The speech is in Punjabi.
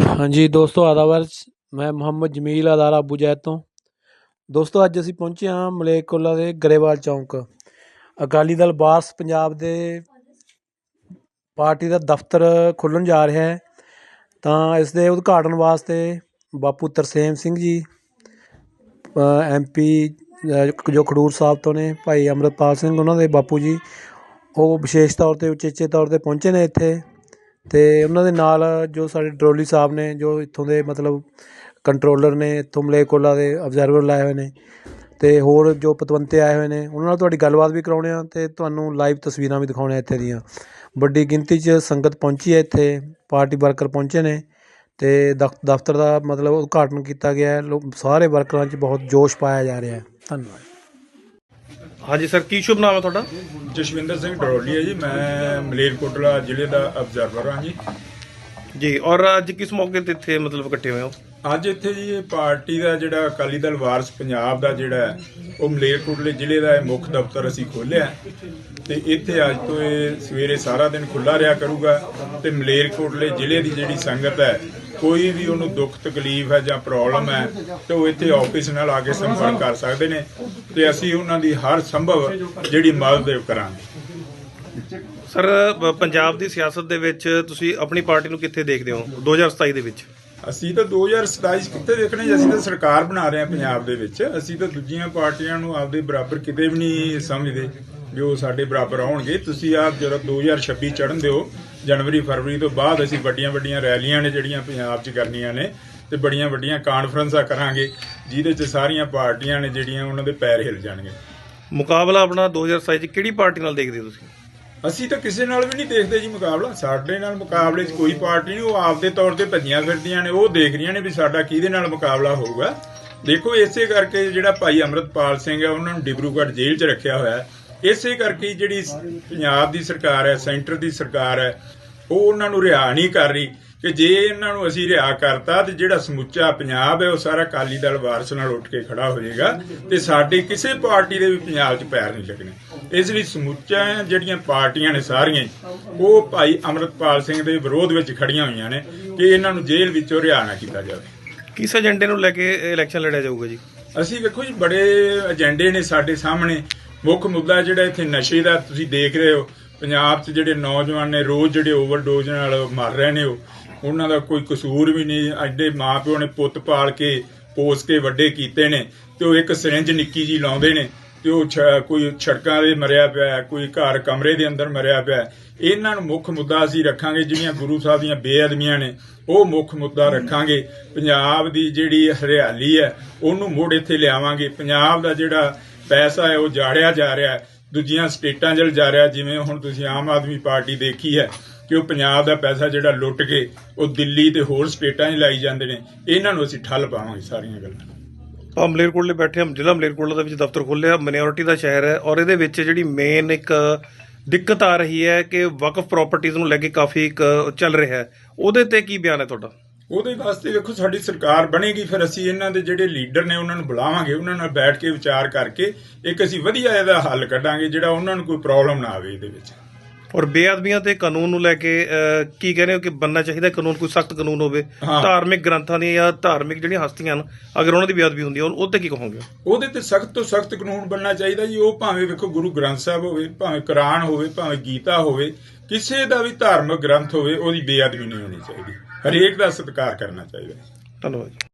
ਹਾਂਜੀ ਦੋਸਤੋ ਆਦਾਵਰ ਮੈਂ ਮੁਹੰਮਦ ਜਮੀਲ, ਅਦਾਰਾ ਅਬੂ ਜੈਦ ਤੋਂ। ਦੋਸਤੋ, ਅੱਜ ਅਸੀਂ ਪਹੁੰਚੇ ਹਾਂ ਮਲੇਕੁਲਾ ਦੇ ਗਰੇਵਾਲ ਚੌਂਕ। ਅਕਾਲੀ ਦਲ ਬਾਸ ਪੰਜਾਬ ਦੇ ਪਾਰਟੀ ਦਾ ਦਫ਼ਤਰ ਖੁੱਲ੍ਹਣ ਜਾ ਰਿਹਾ ਹੈ। ਤਾਂ ਇਸ ਦੇ ਉਦਘਾਟਨ ਵਾਸਤੇ ਬਾਪੂ ਤਰਸੇਮ ਸਿੰਘ ਜੀ ਐਮਪੀ ਜੋ ਖਡੂਰ ਸਾਹਿਬ ਤੋਂ ਨੇ, ਭਾਈ ਅੰਮ੍ਰਿਤਪਾਲ ਸਿੰਘ, ਉਹਨਾਂ ਦੇ ਬਾਪੂ ਜੀ, ਉਹ ਵਿਸ਼ੇਸ਼ ਤੌਰ ਤੇ, ਉਚੇਚੇ ਤੌਰ ਤੇ ਪਹੁੰਚੇ ਨੇ ਇੱਥੇ। ਅਤੇ ਉਹਨਾਂ ਦੇ ਨਾਲ ਜੋ ਸਾਡੇ ਡਰੋਲੀ ਸਾਹਿਬ ਨੇ, ਜੋ ਇੱਥੋਂ ਦੇ ਮਤਲਬ ਕੰਟਰੋਲਰ ਨੇ, ਇੱਥੋਂ ਮਲੇਕੋਲਾ ਦੇ ਅਬਜ਼ਰਵਰ ਲਾਏ ਹੋਏ ਨੇ ਅਤੇ ਹੋਰ ਜੋ ਪਤਵੰਤੇ ਆਏ ਹੋਏ ਨੇ, ਉਹਨਾਂ ਨਾਲ ਤੁਹਾਡੀ ਗੱਲਬਾਤ ਵੀ ਕਰਾਉਣੇ ਆ ਅਤੇ ਤੁਹਾਨੂੰ ਲਾਈਵ ਤਸਵੀਰਾਂ ਵੀ ਦਿਖਾਉਣੇ ਆ ਇੱਥੇ ਦੀਆਂ। ਵੱਡੀ ਗਿਣਤੀ 'ਚ ਸੰਗਤ ਪਹੁੰਚੀ ਹੈ ਇੱਥੇ ਪਾਰਟੀ ਵਰਕਰ ਪਹੁੰਚੇ ਨੇ ਅਤੇ ਦਫ਼- ਦਫ਼ਤਰ ਦਾ ਮਤਲਬ ਉਦਘਾਟਨ ਕੀਤਾ ਗਿਆ ਹੈ, ਲੋ- ਸਾਰੇ ਵਰਕਰਾਂ 'ਚ ਬਹੁਤ ਜੋਸ਼ ਪਾਇਆ ਜਾ ਰਿਹਾ ਹੈ। ਧੰਨਵਾਦ। ਹਾਂਜੀ ਸਰ ਕੀ ਸ਼ੁਭ ਨਾਮ ਹੈ ਤੁਹਾਡਾ? ਜਸ਼ਵਿੰਦਰ ਸਿੰਘ ਡਰੋਲੀ ਹੈ ਜੀ ਮੈਂ ਮਲੇਰਕੋਟਲਾ ਜ਼ਿਲ੍ਹੇ ਦਾ ਅਬਜ਼ਰਵਰ ਹਾਂ ਜੀ। ਜੀ ਔਰ ਅੱਜ ਕਿਸ ਮੌਕੇ ਤੇ ਇੱਥੇ ਮਤਲਬ ਇਕੱਠੇ ਹੋਏ ਹੋ? ਅੱਜ ਇੱਥੇ ਜੀ ਇਹ ਪਾਰਟੀ ਦਾ ਜਿਹੜਾ ਅਕਾਲੀ ਦਲ ਵਾਰਸ ਪੰਜਾਬ ਦਾ ਜਿਹੜਾ ਹੈ, ਉਹ ਮਲੇਰਕੋਟਲੇ ਜ਼ਿਲ੍ਹੇ ਦਾ ਇਹ ਮੁੱਖ ਦਫ਼ਤਰ ਅਸੀਂ ਖੋਲ੍ਹਿਆ ਤੇ ਇੱਥੇ ਅੱਜ ਤੋਂ ਇਹ ਸਵੇਰੇ ਸਾਰਾ ਦਿਨ ਖੁੱਲਾ ਰਿਹਾ ਕਰੂਗਾ ਤੇ ਮਲੇਰਕੋਟਲੇ ਜ਼ਿਲ੍ਹੇ ਦੀ ਜਿਹੜੀ ਸੰਗਤ ਹੈ ਕੋਈ ਵੀ ਉਹਨੂੰ ਦੁੱਖ ਤਕਲੀਫ ਹੈ ਜਾਂ ਪ੍ਰੋਬਲਮ ਹੈ ਤੇ ਉਹ ਇੱਥੇ ਆਫਿਸ ਨਾਲ ਆ ਕੇ ਸੰਪਰਕ ਕਰ ਸਕਦੇ ਨੇ ਤੇ ਅਸੀਂ ਉਹਨਾਂ ਦੀ ਹਰ ਸੰਭਵ ਜਿਹੜੀ ਮਦਦ ਕਰਾਂਗੇ। ਸਰ ਪੰਜਾਬ ਦੀ ਸਿਆਸਤ ਦੇ ਵਿੱਚ ਤੁਸੀਂ ਆਪਣੀ ਪਾਰਟੀ ਨੂੰ ਕਿੱਥੇ ਦੇਖਦੇ ਹੋ? 2027 ਦੇ ਵਿੱਚ। ਅਸੀਂ ਤਾਂ 2027 'ਚ ਕਿੱਥੇ ਦੇਖਣੇ ਜੀ? ਅਸੀਂ ਤਾਂ ਸਰਕਾਰ ਬਣਾ ਰਹੇ ਹਾਂ ਪੰਜਾਬ ਦੇ ਵਿੱਚ। ਅਸੀਂ ਤਾਂ ਦੂਜੀਆਂ ਪਾਰਟੀਆਂ ਨੂੰ ਆਪਦੇ ਬਰਾਬਰ ਕਿਤੇ ਵੀ ਨਹੀਂ ਸਮਝਦੇ ਜੋ ਸਾਡੇ ਬਰਾਬਰ ਆਉਣਗੇ। ਤੁਸੀਂ ਆਪ ਜਦੋਂ 2026 ਚੜ੍ਹਨ ਦਿਓ ਜਨਵਰੀ ਫਰਵਰੀ ਤੋਂ ਬਾਅਦ ਅਸੀਂ ਵੱਡੀਆਂ ਵੱਡੀਆਂ ਰੈਲੀਆਂ ਨੇ ਜਿਹੜੀਆਂ ਪੰਜਾਬ 'ਚ ਕਰਨੀਆਂ ਨੇ ਤੇ ਬੜੀਆਂ ਵੱਡੀਆਂ ਕਾਨਫਰੰਸਾਂ ਕਰਾਂਗੇ ਜਿਹਦੇ 'ਚ ਸਾਰੀਆਂ ਪਾਰਟੀਆਂ ਨੇ ਜਿਹੜੀਆਂ ਉਹਨਾਂ ਦੇ ਪੈਰ ਹਿੱਲ ਜਾਣਗੇ। ਮੁਕਾਬਲਾ ਆਪਣਾ 2027 ਚ ਕਿਹੜੀ ਪਾਰਟੀ ਨਾਲ ਦੇਖਦੇ ਤੁਸੀਂ? ਅਸੀਂ ਤਾਂ ਕਿਸੇ ਨਾਲ ਵੀ ਨਹੀਂ ਦੇਖਦੇ ਜੀ ਮੁਕਾਬਲਾ। ਸਾਡੇ ਨਾਲ ਮੁਕਾਬਲੇ 'ਚ ਕੋਈ ਪਾਰਟੀ ਨਹੀਂ ਉਹ ਆਪਦੇ ਤੌਰ ਤੇ ਭੱਜੀਆਂ ਫਿਰਦੀਆਂ ਨੇ ਉਹ ਦੇਖ ਰਹੀਆਂ ਨੇ ਵੀ ਸਾਡਾ ਕਿਹਦੇ ਨਾਲ ਮੁਕਾਬਲਾ ਹੋਊਗਾ। ਦੇਖੋ ਇਸੇ ਕਰਕੇ ਜਿਹੜਾ ਭਾਈ ਅਮਰਤਪਾਲ ਸਿੰਘ ਹੈ ਉਹਨਾਂ ਨੂੰ ਡਿਬਰੂਗੜ੍ਹ ਜੇਲ੍ਹ 'ਚ ਰੱਖਿਆ ਹੋਇਆ ਹੈ। ਇਸੇ ਕਰਕੇ ਜਿਹੜੀ ਪੰਜਾਬ ਦੀ ਸਰਕਾਰ ਹੈ ਸੈਂਟਰ ਦੀ ਸਰਕਾਰ ਹੈ ਉਹ ਉਹਨਾਂ ਨੂੰ ਰਿਹਾ ਨਹੀਂ ਕਰ ਰਹੀ ਕਿ ਜੇ ਇਹਨਾਂ ਨੂੰ ਅਸੀਂ ਰਿਹਾ ਕਰਤਾ ਤੇ ਜਿਹੜਾ ਸਮੁੱਚਾ ਪੰਜਾਬ ਹੈ ਉਹ ਸਾਰਾ ਅਕਾਲੀ ਦਲ ਵਾਰਸ ਨਾਲ ਉੱਠ ਕੇ ਖੜਾ ਹੋ ਜਾਏਗਾ ਤੇ ਸਾਡੇ ਕਿਸੇ ਪਾਰਟੀ ਦੇ ਵੀ ਪੰਜਾਬ 'ਚ ਪੈਰ ਨਹੀਂ ਲੱਗਣੇ। ਇਸ ਲਈ ਸਮੁੱਚਾ ਜਿਹੜੀਆਂ ਪਾਰਟੀਆਂ ਨੇ ਸਾਰੀਆਂ ਉਹ ਭਾਈ ਅਮਰਤਪਾਲ ਸਿੰਘ ਦੇ ਵਿਰੋਧ ਵਿੱਚ ਖੜੀਆਂ ਹੋਈਆਂ ਨੇ ਕਿ ਇਹਨਾਂ ਨੂੰ ਜੇਲ੍ਹ ਵਿੱਚੋਂ ਰਿਹਾ ਨਾ ਕੀਤਾ ਜਾਵੇ। ਕਿਸ ਏਜੰਡੇ ਨੂੰ ਲੈ ਕੇ ਇਲੈਕਸ਼ਨ ਲੜਿਆ ਜਾਊਗਾ ਜੀ? ਅਸੀਂ ਵੇਖੋ ਜੀ ਬੜੇ ਏਜੰਡੇ ਨੇ ਸਾਡੇ ਸਾਹਮਣੇ। ਮੁੱਖ ਮੁੱਦਾ ਜਿਹੜਾ ਇੱਥੇ ਨਸ਼ੇ ਦਾ ਤੁਸੀਂ ਦੇਖ ਰਹੇ ਹੋ ਪੰਜਾਬ 'ਚ ਜਿਹੜੇ ਨੌਜਵਾਨ ਨੇ ਰੋਜ਼ ਜਿਹੜੇ ਓਵਰਡੋਜ਼ ਨਾਲ ਮਰ ਰਹੇ ਨੇ ਉਹ ਉਹਨਾਂ ਦਾ ਕੋਈ ਕਸੂਰ ਵੀ ਨਹੀਂ ਐਡੇ ਮਾਪਿਓ ਨੇ ਪੁੱਤ ਪਾਲ ਕੇ ਪੋਸ ਕੇ ਵੱਡੇ ਕੀਤੇ ਨੇ ਤੇ ਉਹ ਇੱਕ ਸਿਰਿੰਜ ਨਿੱਕੀ ਜੀ ਲਾਉਂਦੇ ਨੇ ਤੇ ਉਹ ਕੋਈ ਛੜਕਾਂ ਦੇ ਮਰਿਆ ਪਿਆ ਕੋਈ ਘਰ ਕਮਰੇ ਦੇ ਅੰਦਰ ਮਰਿਆ ਪਿਆ। ਇਹਨਾਂ ਨੂੰ ਮੁੱਖ ਮੁੱਦਾ ਅਸੀਂ ਰੱਖਾਂਗੇ ਜਿਹੜੀਆਂ ਗੁਰੂ ਸਾਹਿਬ ਦੀਆਂ ਬੇਅਦਬੀਆਂ ਨੇ ਉਹ ਮੁੱਖ ਮੁੱਦਾ ਰੱਖਾਂਗੇ। ਪੰਜਾਬ ਦੀ ਜਿਹੜੀ ਹਰਿਆਲੀ ਹੈ ਉਹਨੂੰ ਮੁੜ ਇੱਥੇ ਲਿਆਵਾਂਗੇ। ਪੰਜਾਬ ਦਾ ਜਿਹੜਾ ਪੈਸਾ ਹੈ, ਉਹ ਜਾੜਿਆ ਜਾ ਰਿਹਾ ਹੈ। ਦੂਜੀਆਂ ਸਟੇਟਾਂ 'ਚ ਜਾ ਰਿਹਾ ਜਿਵੇਂ ਹੁਣ ਤੁਸੀਂ ਆਮ ਆਦਮੀ ਪਾਰਟੀ ਦੇਖੀ ਹੈ ਕਿ ਉਹ ਪੰਜਾਬ ਦਾ ਪੈਸਾ ਜਿਹੜਾ ਲੁੱਟ ਕੇ ਉਹ ਦਿੱਲੀ ਤੇ ਹੋਰ ਸਟੇਟਾਂ 'ਚ ਲਾਈ ਜਾਂਦੇ ਨੇ, ਇਹਨਾਂ ਨੂੰ ਅਸੀਂ ਠੱਲ ਪਾਵਾਂਗੇ ਸਾਰੀਆਂ ਗੱਲਾਂ। ਆਪਾਂ ਮਲੇਰਕੋਟਲੇ ਬੈਠੇ ਹਾਂ, ਜ਼ਿਲ੍ਹਾ ਮਲੇਰਕੋਟਲਾ ਦੇ ਵਿੱਚ ਦਫ਼ਤਰ ਖੋਲ੍ਹਿਆ ਮਿਨੋਰਿਟੀ ਦਾ ਸ਼ਹਿਰ ਹੈ ਔਰ ਇਹਦੇ ਵਿੱਚ ਜਿਹੜੀ ਮੇਨ ਇੱਕ ਦਿੱਕਤ ਆ ਰਹੀ ਹੈ ਕਿ ਵਕਫ ਪ੍ਰਾਪਰਟੀਆਂ ਨੂੰ ਲੈ ਕੇ ਕਾਫੀ ਇੱਕ ਚੱਲ ਰਿਹਾ ਹੈ। ਉਹਦੇ ਤੇ ਕੀ ਬਿਆਨ ਹੈ ਤੁਹਾਡਾ? ਉਹਦੇ ਵਾਸਤੇ ਵੇਖੋ ਸਾਡੀ ਸਰਕਾਰ ਬਣੇਗੀ ਫਿਰ ਅਸੀਂ ਇਹਨਾਂ ਦੇ ਜਿਹੜੇ ਲੀਡਰ ਨੇ ਉਹਨਾਂ ਨੂੰ ਬੁਲਾਵਾਂਗੇ ਉਹਨਾਂ ਨਾਲ ਬੈਠ ਕੇ ਵਿਚਾਰ ਕਰਕੇ ਇੱਕ ਅਸੀਂ ਵਧੀਆ ਇਹਦਾ ਹੱਲ ਕੱਢਾਂਗੇ ਜਿਹੜਾ ਉਹਨਾਂ ਨੂੰ ਕੋਈ ਪ੍ਰੋਬਲਮ ਨਾ ਆਵੇ ਇਹਦੇ ਵਿੱਚ। ਔਰ ਬੇਅਦਬੀਆਂ ਤੇ ਕਾਨੂੰਨ ਨੂੰ ਲੈ ਕੇ ਕੀ ਕਹਿੰਦੇ ਹੋ ਕਿ ਬੰਨਾ ਚਾਹੀਦਾ ਕਾਨੂੰਨ ਕੋਈ ਸਖਤ ਕਾਨੂੰਨ ਹੋਵੇ। ਧਾਰਮਿਕ ਗ੍ਰੰਥਾਂ ਦੀਆਂ ਜਾਂ ਧਾਰਮਿਕ ਜਿਹੜੀਆਂ ਹਸਤੀਆਂ ਹਨ ਅਗਰ ਉਹਨਾਂ ਦੀ ਬੇਅਦਬੀ ਹੁੰਦੀ ਹੈ ਉਹ ਤੇ ਕੀ ਕਹੋਗੇ? ਉਹਦੇ ਤੇ ਸਖਤ ਤੋਂ ਸਖਤ ਕਾਨੂੰਨ ਬਣਨਾ ਚਾਹੀਦਾ ਜੀ ਉਹ ਭਾਵੇਂ ਵੇਖੋ ਗੁਰੂ ਗ੍ਰੰਥ ਸਾਹਿਬ ਹੋਵੇ ਭਾਵੇਂ ਕੁਰਾਨ ਹੋਵੇ ਭਾਵੇਂ ਗੀਤਾ ਹੋਵੇ ਕਿਸੇ ਦਾ ਵੀ ਧਾਰਮਿਕ ਗ੍ਰੰਥ ਹੋਵੇ, ਉਹਦੀ ਬੇਅਦਬੀ ਨਹੀਂ ਹੋਣੀ ਚਾਹੀਦੀ। ਹਰੇਕ ਦਾ ਸਤਿਕਾਰ ਕਰਨਾ ਚਾਹੀਦਾ। ਧੰਨਵਾਦ